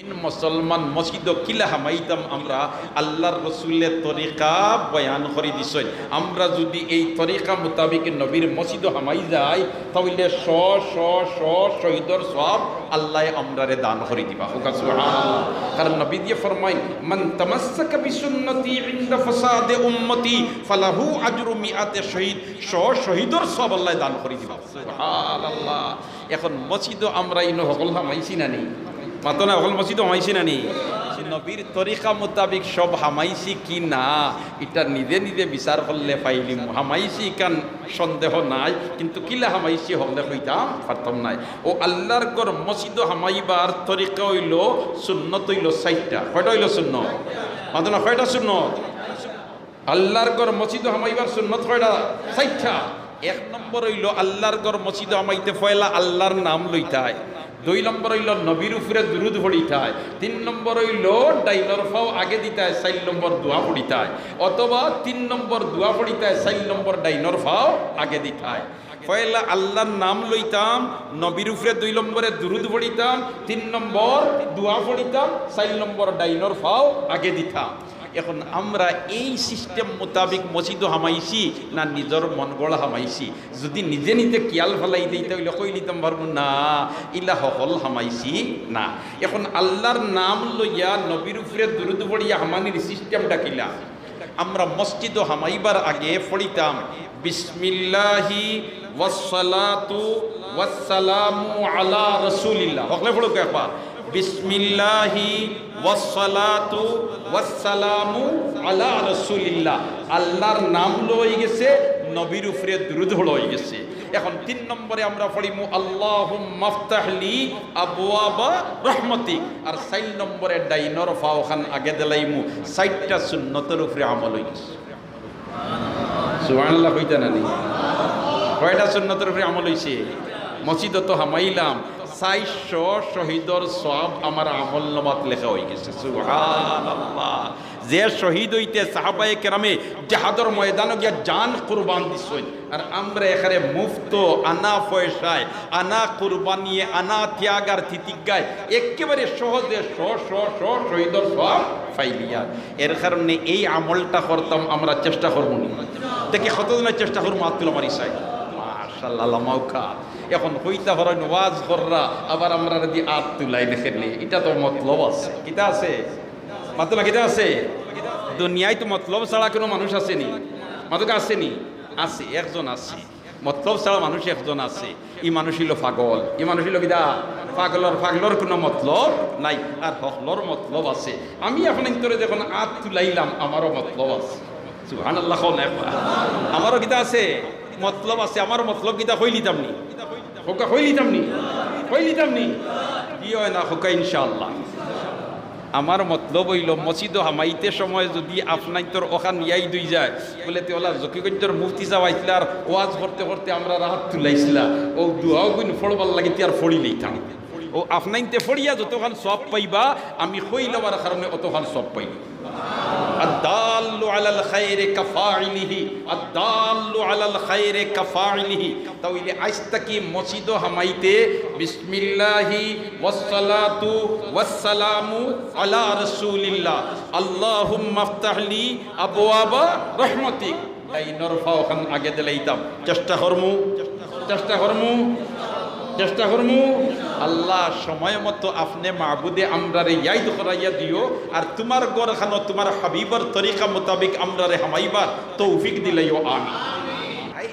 মিন মুসলমান মসজিদ কিলা হামাইতাম আমরা, আল্লাহর রসুলের তরিকা বয়ান করে দিছেন আমরা যদি এই তরিকা মোতাবিক নবীর মসজিদ হামাই যাই, তাহলে শ শ শ, শহীদর সব আল্লাহ আমরারে দান করে দিবা। কারণ নবী দিয়ে ফরমাই মান তামাসসাকা বিসুন্নতি ইনদা উম্মতি, ফালাহু আজরু মিআতে শহীদ। শ, শহীদর সব আল্লাহ দান করে দিবা। এখন মসজিদ আমরা ইনো হকল হামাইছি না নেই? মাতো না অকল মসজিদ হামাইছি না নি? নবীর তরিকা মোতাবিক সব হামাইছি কি না, এটা নিজে নিজে বিচার করলে পাইলিম। হামাইছি কান সন্দেহ নাই, কিন্তু কিলা হামাইছি হলে হইতাম পারতাম নাই। ও আল্লাহর গর মসজিদ হামাইবার তরিকা হইল সুন্নত হইল সাইটটা কয়টা হইল শূন্য মাতো না কয়টা শূন্য আল্লাহর গর মসজিদ হামাইবার সুন্নত কয়টা? সাইটটা এক নম্বর হইল আল্লাহর গর মসজিদ হামাইতে ফয়লা আল্লাহর নাম লইতায়। দুই নম্বর হইল নবীর উপরে দুরুদ পড়িতায়। তিন নম্বর হইল ডাইনর ফাও আগে দিতায়, চার নম্বর দোয়া পড়িতায়। অথবা তিন নম্বর দোয়া পড়িতায়, চার নম্বর ডাইনর ফাও আগে দিতায়। পয়লা আল্লাহর নাম লইতাম, নবীর উপরে দুই নম্বরে দুরুদ পড়িতাম, তিন নম্বর দোয়া পড়িতাম, চার নম্বর ডাইনর ফাও আগে দিতাম। এখন আমরা এই সিস্টেম মোতাবিক মসজিদও হামাইছি, না নিজের মন গড়া হামাইছি। যদি নিজে নিজে কিয়াল ফেলাই দিই, তাহলে কই নিতাম পারব? না ইলা হল হামাইছি, না। এখন আল্লাহর নাম লইয়া নবীর উপরে দুরুদ পড়িয়া হামানির সিস্টেমটা কিলা? আমরা মসজিদও হামাইবার আগে পড়িতাম, বিসমিল্লাহি ওয়াসসালাতু ওয়াসসালামু আলা রাসূলিল্লাহ। হকলে পড়ুক একবার। বিসমিল্লাহি ওয়াসসালাতু ওয়াসসালামু আলা রাসূলিল্লাহ। আল্লাহর নাম লই গেছে, নবীর উপরে দুরূদ হয়ে গেছে। এখন তিন নম্বরে আমরা পড়িমু আল্লাহুম মাফতাহলি আবওয়াবা রহমতিক। আর চার নম্বরে ডাইনর ফাওখান আগে দিলাইমু সাইটটা সুন্নতের উপরে আমল হয়ে গেছে। সুবহানাল্লাহ, কইতা নি কয়টা সুন্নতের উপরে আমল হইছে? মসজিদ তো হামাইলাম চাইশো শহীদর সব আমার আমল নমাত লেখা হয়ে গেছে। সুবহানাল্লাহ। যে শহীদ হইতে সাহাবায়ে কেরামে জাহাদর ময়দানে গিয়া জান কুরবান দিছেন। আর আমরা এখানে মুফত, আনা পয়সায়, আনা কুরবানিয়ে আনা ত্যাগার তিতিজ্ঞায় একেবারে সহজে শ শ শ শহীদর সব ফাইলিয়া এর কারণে এই আমলটা করতাম আমরা চেষ্টা করব না। দেখি কতজনের চেষ্টা করব আত্মুল আমার ইসাই মাশাল্লাহ মাউকা এখন হইতা হরেন ওয়াজ কররা আবার আমরা যদি আত তুলাই দেখেননি এটা তো মতলব আছে। কিতা আছে? মাতলা কিতা আছে? দুনিয়ায় তো মতলব ছাড়া কোনো মানুষ আসেনি মাতকা আসেনি আছে একজন আছে। মতলব ছাড়া মানুষ একজন আছে। ই মানুষ হইল পাগল। ই মানুষ হইল কিতা? পাগলর পাগলর কোনো মতলব নাই। আর হকলর মতলব আছে। আমি এখন তোরে যখন আত তুলাইলাম আমারও মতলব আছে। সুহান আল্লাহ আমারও কিতা আছে? মতলব আছে আমার মতলব কিতা হই লিতাম নি? হোকা হই লিতাম নি? হই লিতাম নি? কি হয় না হোকা, ইনশাআল্লাহ। আমার মতলব হইল, মসজিদ হামাইতে সময় যদি আপনার তোর ওখান ইয়াই দুই যায়, বলে তেওলা জকিগঞ্জর মুফতি যাওয়াইছিল আর ওয়াজ করতে করতে আমরা রাহাত তুলাইছিলা। ও দুহাও গুণ ফড়বার লাগে তিয়ার ফড়ি লইতাম। ও আপনাইতে ফড়িয়া যতখান সব পাইবা, আমি হই লবার কারণে অতখান সব পাইব الدال على الخير كفاعله الدال على الخير كفاعله তাহলে আজ থেকে মসজিদ হামাইতে বিসমিল্লাহি ওয়াসসালাতু ওয়াসসালামু আলা রাসূলিল্লাহ আল্লাহুম্মা আফতাহলি আবওয়াবা রহমাতিক ডাইনর ফাওখান আগে দিলাইতাম চেষ্টা করমু চেষ্টা করমু চেষ্টা করমু আল্লাহ সময় মতো আপনি মাহবুদে আমরারে ইয়াইদ করাইয়া দিও, আর তোমার গড়খানো তোমার হাবিবর তরিকা মোতাবিক আমরারে হামাইবার তৌফিক দিলাইও আমি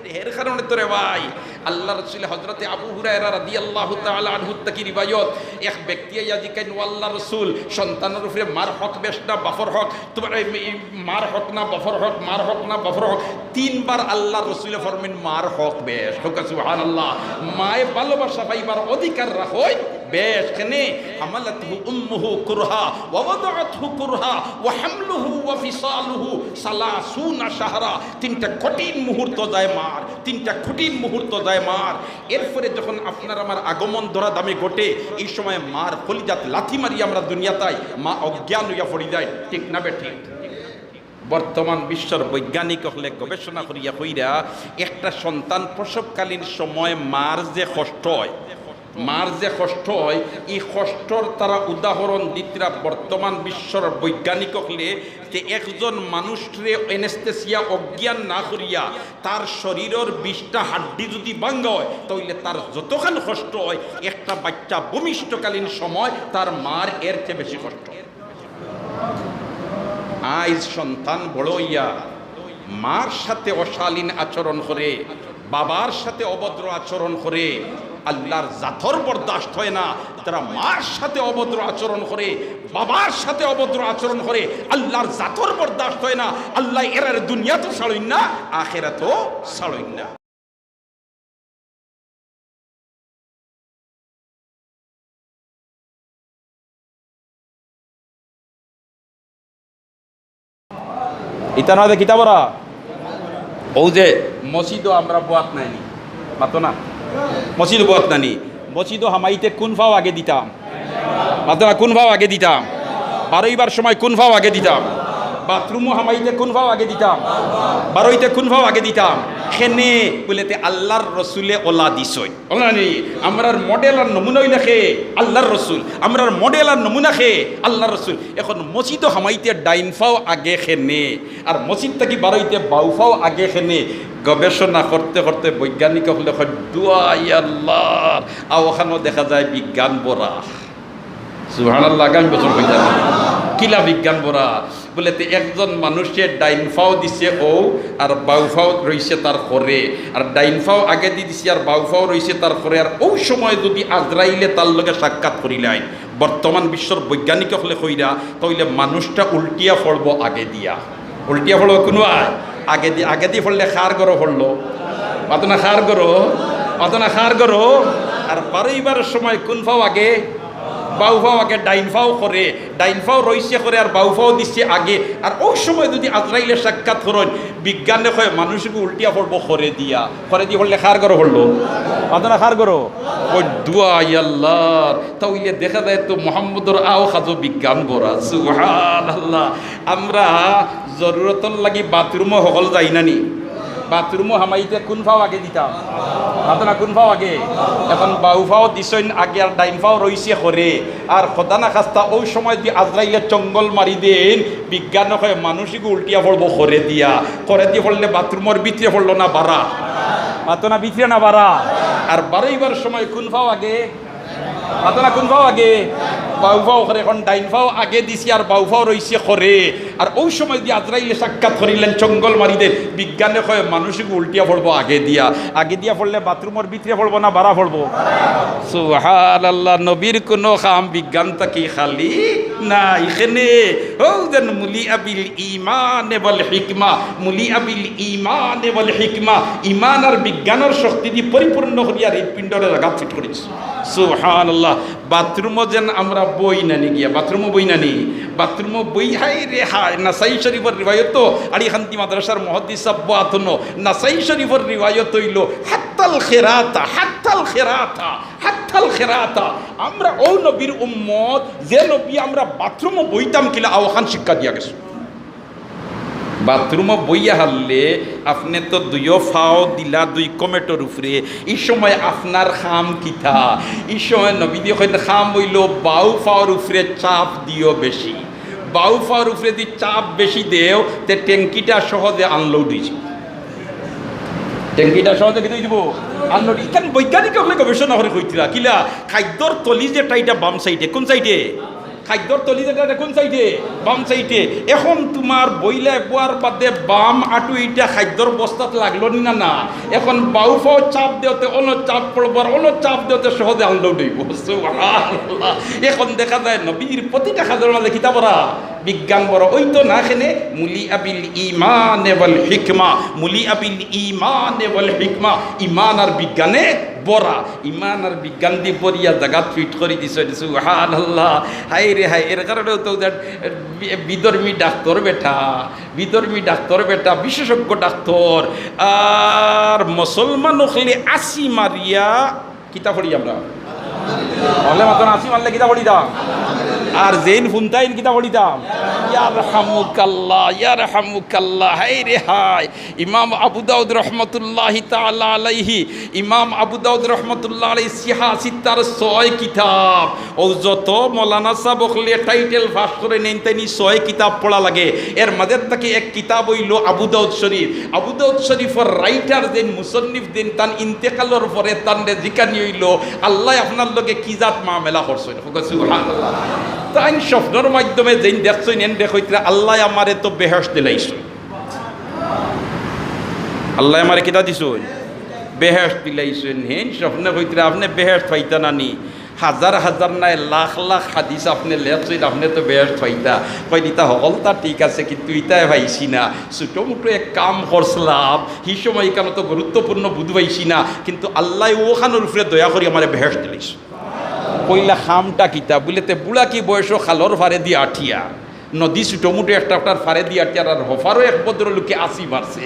এর কারণে তোরে ভাই। আল্লাহ রসুল হজরতে আবু হুরায়রা রাদিয়াল্লাহু তাআলা আনহু তাকি রিবায়ত। এক ব্যক্তি ইয়াজি কেন আল্লাহ রসুল, সন্তানের উপরে মার হক বেশ না বাফর হক, তোমার মার হক না, বাফর হক, মার হক না, বাফর হক। তিনবার আল্লাহ রসুল ফরমিন মার হক বেশ। হোক সুবহানাল্লাহ। মায়ে ভালোবাসা পাইবার অধিকার রাখই বেশ কেনে হামালাতহু উম্মুহু কুরহা ওয়া ওয়াদাআতহু কুরহা ওয়া হামলুহু ওয়া ফিসালুহু সালাসুনা শাহরা। তিনটা কঠিন মুহূর্ত যায় মার, তিনটা কঠিন মুহূর্ত যায় মার। এরপরে যখন আপনার আমার আগমন ধরা দামে ঘটে, এই সময় মার ফলিজাত লাথি মারি আমরা দুনিয়াতাই, মা অজ্ঞান হইয়া পড়ি যায়। ঠিক না বে ঠিক? বর্তমান বিশ্বর বৈজ্ঞানিক হলে গবেষণা করিয়া কইরা একটা সন্তান প্রসবকালীন সময় মার যে কষ্ট হয় মার যে কষ্ট হয়, এই কষ্টর তারা উদাহরণ দিতরা বর্তমান বিশ্বর বৈজ্ঞানিক হলে যে একজন মানুষরে এনেস্থেসিয়া অজ্ঞান না করিয়া তার শরীরের বিশটা হাড্ডি যদি ভাঙ্গ হয় তাহলে তার যতখান কষ্ট হয়, একটা বাচ্চা ভূমিষ্ঠকালীন সময় তার মার এর চেয়ে বেশি কষ্ট। আইজ সন্তান বড় মার সাথে অশালীন আচরণ করে, বাবার সাথে অভদ্র আচরণ করে, আল্লাহর জাথর বরদাস্ত হয় না। তারা মার সাথে অভদ্র আচরণ করে, বাবার সাথে অভদ্র আচরণ করে, আল্লাহর জাথর বরদাস্ত হয় না। আল্লাহ এরার দুনিয়া তো সাড়ইন না আখেরা তো সাড়ইন না। ইতা নয় কিতাবরা ও যে মসজিদও আমরা বোয়াত নাইনি। মাতো না? মসজিদ বোয়াত নানি মসজিদও হামাইতে কোন ফাও আগে দিতাম? মাতো না কোন ফাও আগে দিতাম? বারোইবার সময় কোন ফাও আগে দিতাম? বাথরুমও হামাইতে কোন ফাও আগে দিতাম? বারোইতে কোন ফাও আগে দিতাম? খেনে বলেতে আল্লাহর রসুলে ওলা দিছই। ওলা নেই, আমরার মডেল আর নমুনাই লেখে আল্লাহর রসুল। আমরার মডেল আর নমুনা খে, আল্লাহর রসুল। এখন মসজিদ হামাইতে ডাইন ফাও আগে খেনে, আর মসজিদ থেকে বারোইতে বাউফাও আগে খেনে, গবেষণা করতে করতে বৈজ্ঞানিক হলে হয়, দুয়াই আল্লাহ! আর ওখানেও দেখা যায় বিজ্ঞান বরা সুহান আল্লাহ আগামী বছর যাবে। কিলা বিজ্ঞান বরা বলে একজন মানুষের ডাইন ফাও দিছে ও, আর বাউ ফাও রয়েছে তার করে আর ডাইন ফাও আগে দি দিছে, আর বাউ ফাও রয়েছে তার করে আর ওই সময় যদি আজরাইলে তার লগে সাক্ষাৎ করিলাই বর্তমান বিশ্বর বৈজ্ঞানিক হলে কইরা, তাইলে মানুষটা উল্টিয়া ফলব আগে দিয়া। উল্টিয়া ফলব কোনো আগে দি আগে দিয়ে ফললে খার গরো ফললো। অতনা খার গরো অতনা খার গরো আর বারোইবারের সময় কোন ফাও আগে? বাউফাও আগে ডাইনফাও করে ডাইনফাও রইছে করে আর বাউফাও দিচ্ছে আগে। আর ওই সময় যদি আজরাইলে সাক্ষাৎ করেন বিজ্ঞানে কয় মানুষকে উল্টিয়া পড়ব করে দিয়া। করে দিয়ে হলে খার করো হলো আপনারা খার করো ওই দুয়া আল্লাহ তাইলে দেখা যায় তো মোহাম্মদর আও খাজো বিজ্ঞান বরা সুহান আল্লাহ আমরা জরুরতর লাগি বাথরুমও সকল যাই না নি বাথরুমও হামাইতে কোন ফাও আগে দিতাম আপনারা কোন ফাও আগে? এখন বাউ ফাও দিছইন, আগে আর ডাইন ফাও রইছে করে আর খদানা খাস্তা ওই সময় দিয়ে আজরাইলে চঙ্গল মারি দেন বিজ্ঞান হয় মানুষকে উল্টিয়া পড়ব করে দিয়া। করে দিয়ে পড়লে বাথরুমের ভিতরে পড়ল না বাড়া মাতো না ভিতরে না বাড়া আর বারোইবার সময় কোন ফাও আগে? মাতনা কোন ফাও আগে? বাউ ফাও করে এখন ডাইন ফাও আগে দিছি আর বাউ ফাও রইছে করে আর ওই সময় দিয়ে আজরাইলে সাক্ষাৎ করিলেন, চঙ্গল মারিদের বিজ্ঞানে কয়, মানুষকে উল্টিয়া পড়ব আগে দিয়া। আগে দিয়া পড়লে বাথরুমের ভিতরে পড়ব না, বাড়া পড়ব সুহান আল্লাহ নবীর কোনো খাম, বিজ্ঞান তাকি খালি না এখানে ও যেন মুলি আবিল ইমান বল হিকমা মুলি আবিল ইমান বল হিকমা। ইমান আর বিজ্ঞানের শক্তি দিয়ে পরিপূর্ণ করিয়া হৃদপিণ্ডরে জায়গা ফিট করেছি। সুহান আল্লাহ বাথরুমও যেন আমরা বই নানি গিয়া, বাথরুমও বই নানি বাথরুমও বই হাই রে হাই নাসাই শরীফের রিবায়ত আর শান্তি মাদ্রাসার মহদ্দিস সাব্ব আতন। নাসাই শরীফের রিবায়ত হইল, হাত্তাল খেরাতা হাত্তাল খেরাতা হাত্তাল খেরাতা। আমরা ও নবীর উম্মত, যে নবী আমরা বাথরুমও বইতাম কিলা আওখান শিক্ষা দিয়া গেছো। বাথরুমও বইয়া হারলে, আপনি তো দুইও ফাও দিলা দুই কমেটোর উপরে। এই সময় আপনার খাম কিথা এই সময় নবী দিয়ে খাম হইল বাউ ফাওয়ার উপরে চাপ দিও বেশি। বাউ ফাওয়ার উপরে যদি চাপ বেশি দেও, তে ট্যাঙ্কিটা সহজে আনলোড হয়েছে ট্যাঙ্কিটা সহজে কি দিব? আনলোড ইখান বৈজ্ঞানিক গবেষণা করে কইতিরা কিলা খাদ্যর তলি যেটা এটা বাম সাইডে, কোন সাইডে? খাদ্যর তলি যেটা কোন সাইডে বাম সাইডে এখন তোমার বইলে বোয়ার বাদে বাম আটু এইটা খাদ্যর বস্তাত লাগল নি না এখন বাউ ফাও চাপ দেওতে অন্য চাপ পড়ব আর অন্য চাপ দেওতে সহজে হইব সুবহানাল্লাহ। এখন দেখা যায় নবীর প্রতিটা খাদ্যের মাঝে কিতাবরা বিজ্ঞান বড় ওই তো না খেনে, মুলি আবিল ইমান বল হিকমা মুলি আবিল ইমান বল হিকমা ইমান আর বিজ্ঞানে বরা, ইমান আর বিজ্ঞান দি বরিয়া জাগাত ফিট করে দিছে সুহান আল্লাহ হাই রে হাই এর কারণেও তো বিদর্মী ডাক্তার বেটা বিধর্মী ডাক্তার বেটা, বিশেষজ্ঞ ডাক্তার। আর মুসলমান হলে আসি মারিয়া কিতা পড়ি আমরা। হলে মাত্র আসি মারলে কিতা পড়ি দাম আর জেন ফুনতাইন কিতা পড়ি দাম ইয়ারহামুকাল্লাহ ইয়ারহামুকাল্লাহ হাই রে হাই ইমাম আবু দাউদ রহমতুল্লাহ তাআলা আলাইহি, ইমাম আবু দাউদ রহমতুল্লাহ আলাইহি সিহাসি তার ছয় কিতাব। ও যত মৌলানা সাহেব হলে টাইটেল ফাঁস করে নেন তাই ছয় কিতাব পড়া লাগে। এর মাঝে থেকে এক কিতাব হইল আবু দাউদ শরীফ। আবু দাউদ শরীফের রাইটার দেন মুসন্নিফ দেন তান ইন্তেকালর পরে তান জিকানি হইল, আল্লাহ আপনার লগে কি জাত মামেলা করছেন সুবহানাল্লাহ। তাই স্বপ্নর মাধ্যমে যেন দেখছেন এন দেখইতরা আল্লাহ আমারে তো বেহস দিলাইছেন আল্লাহ আমারে কিতা দিছুন? বেহেস দিলাইছেন। হেন স্বপ্নে কইতরা আপনি বেহেস পাইতা নানি হাজার হাজার নাই, লাখ লাখ হাদিস আপনি লেখছেন, আপনি তো বেহেস পাইতা। কই দিতা, হল তা ঠিক আছে, কিন্তু ইতাই ভাইছি না। ছোটো মোটো এক কাম করছিলাম, সেই সময় কেন তো গুরুত্বপূর্ণ বুধ পাইছি না, কিন্তু আল্লাহ ওখানোর উপরে দয়া করি আমার বেহেস দিলাইছে। কইলা খামটা কিতা? বলেতে বুড়া কি বয়স খালর ফারে দিয়ে আঠিয়া। নদী ছুটোমুটো একটা একটার ফারে দিয়ে আঠিয়ার আর হফারও এক ভদ্রলোকে আসি মারছে।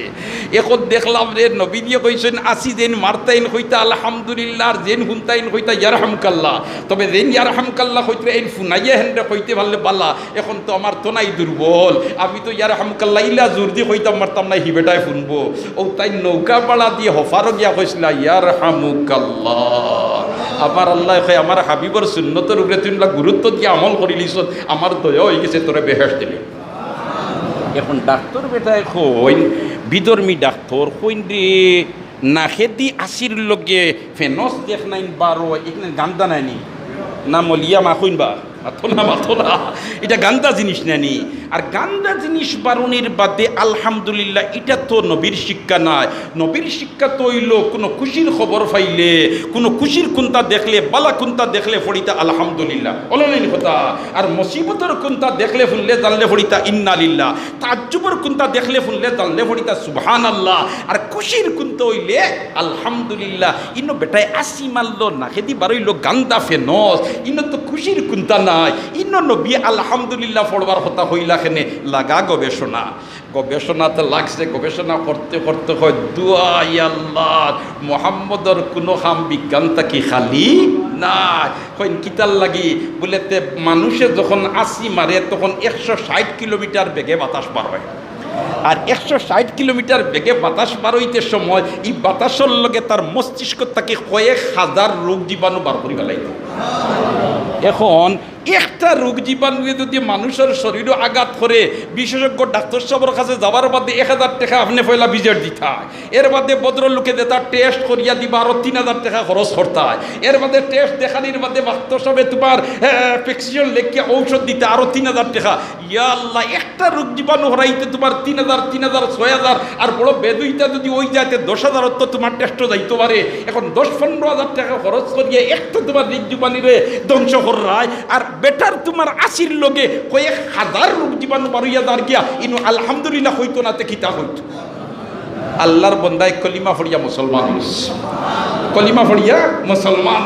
এখন দেখলাম রে নবী দিয়ে কইছেন আসি যেন মারতাইন হইতা, আলহামদুলিল্লাহ, যেন হুনতাইন হইতা ইয়ার হামকাল্লা তবে যেন ইয়ার হামকাল্লা হইতে এই ফুনাইয়া হেনরে কইতে পারলে বালা, এখন তো আমার তো নাই দুর্বল। আমি তো ইয়ার হামকাল্লা ইলা জোর দিয়ে হইতাম মারতাম না হিবেটায় শুনব ও তাই নৌকা পাড়া দিয়ে হফারও গিয়া কইছিল ইয়ার হামুকাল্লাহ আমার আল্লাহ হয় আমার হাবিবর সুন্নতের উপরে তুমি গুরুত্ব দিয়ে আমল করিলিস আমার দয়া হয়ে গেছে, তোরা বেহেস দিলি। এখন ডাক্তার বেটায় হইন বিধর্মী ডাক্তার হইন রে নাখে দি আসির লগে ফেনস দেখ নাইন বারো, এখানে গান্দা নাইনি না মলিয়া মা কইন বা মাথোনা মাথোনা। এটা গান্দা জিনিস নানি। আর গান্দা জিনিস বারণের বাদে আলহামদুলিল্লাহ, এটা তো নবীর শিক্ষা নাই। নবীর শিক্ষা তো হইল, কোনো খুশির খবর পাইলে, কোনো খুশির কুন্তা দেখলে, বালা কুন্তা দেখলে ফড়িতা আলহামদুলিল্লাহ। অলনেন কথা? আর মুসিবতের কুন্তা দেখলে ফুললে জানলে ফড়িতা ইন্নালিল্লাহ। তাজ্জুবর কুন্তা দেখলে ফুললে জানলে ফড়িতা সুবহান আল্লাহ আর খুশির কুন্তা হইলে, আলহামদুলিল্লাহ, ইনো বেটায় আসি মারলো না খেদি বারইল গান্দা ফেনস। ইনো তো খুশির কুন্তা নাই। ইনো নবী আলহামদুলিল্লাহ পড়বার কথা হইলা খেনে লাগা গবেষণা। গবেষণাতে লাগছে, গবেষণা করতে করতে হয় দুয়াই আল্লাহ, মোহাম্মদর কোনো হাম বিজ্ঞান তাকি খালি নাই। কইন কিতার লাগি? বলে, তে মানুষে যখন আসি মারে, তখন একশো ষাট কিলোমিটার বেগে বাতাস বার হয়। আর একশো ষাট কিলোমিটার বেগে বাতাস বার হইতে সময়, এই বাতাসের লগে তার মস্তিষ্ক তাকে কয়েক হাজার রোগ জীবাণু বার করি ফেলাইতে এখন একটা রোগ জীবাণুয়ে যদি মানুষের শরীরও আঘাত করে, বিশেষজ্ঞ ডাক্তার সাহেবের কাছে যাবার বাদে এক হাজার টাকা আপনি পয়লা বিজের দিতে এর বাদে ভদ্রলোকে যে তার টেস্ট করিয়া দিবা, আরও তিন হাজার টাকা খরচ করতে এর বাদে টেস্ট দেখানির বাদে ডাক্তার সাহেবে তোমার প্রেসক্রিপশন লেখিয়া ঔষধ দিতে আরও তিন হাজার টাকা। ইয়া আল্লাহ, একটা রোগ জীবাণু হরাইতে তোমার তিন হাজার তিন হাজার, ছয় হাজার, আর বড় বেদুইটা যদি ওই যাইতে দশ হাজার তো তোমার টেস্টও যাইতে পারে। এখন দশ, পনেরো হাজার টাকা খরচ করিয়ে একটা তোমার রোগ জীবাণুরে ধ্বংস করায়, আর বেটার তোমার আসির লগে কয়েক হাজার রোগ জীবাণু বারুইয়া দাঁড় গিয়া, ইনু আলহামদুলিল্লাহ হইতো না তে কিতা হইতো আল্লাহর বন্দায় কলিমা ফড়িয়া মুসলমান। কলিমা ফড়িয়া মুসলমান